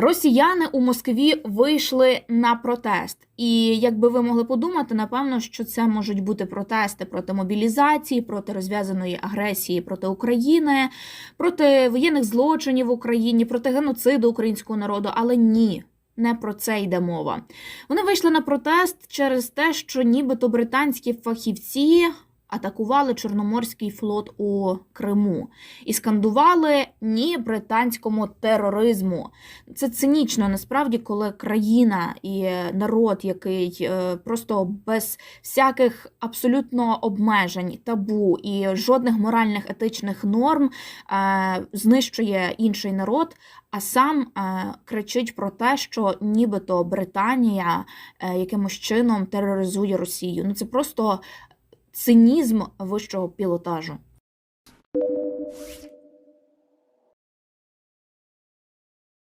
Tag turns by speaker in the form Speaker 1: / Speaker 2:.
Speaker 1: Росіяни у Москві вийшли на протест, і якби ви могли подумати, напевно, що це можуть бути протести проти мобілізації, проти розв'язаної агресії проти України, проти воєнних злочинів в Україні, проти геноциду українського народу. Але ні, не про це йде мова. Вони вийшли на протест через те, що нібито британські фахівці атакували Чорноморський флот у Криму і скандували ні британському тероризму. Це цинічно насправді, коли країна і народ, який е, просто без всяких абсолютно обмежень, табу і жодних моральних етичних норм е, знищує інший народ. А сам е, кричить про те, що нібито Британія е, якимось чином тероризує Росію. Ну це просто цинізм вищого пілотажу.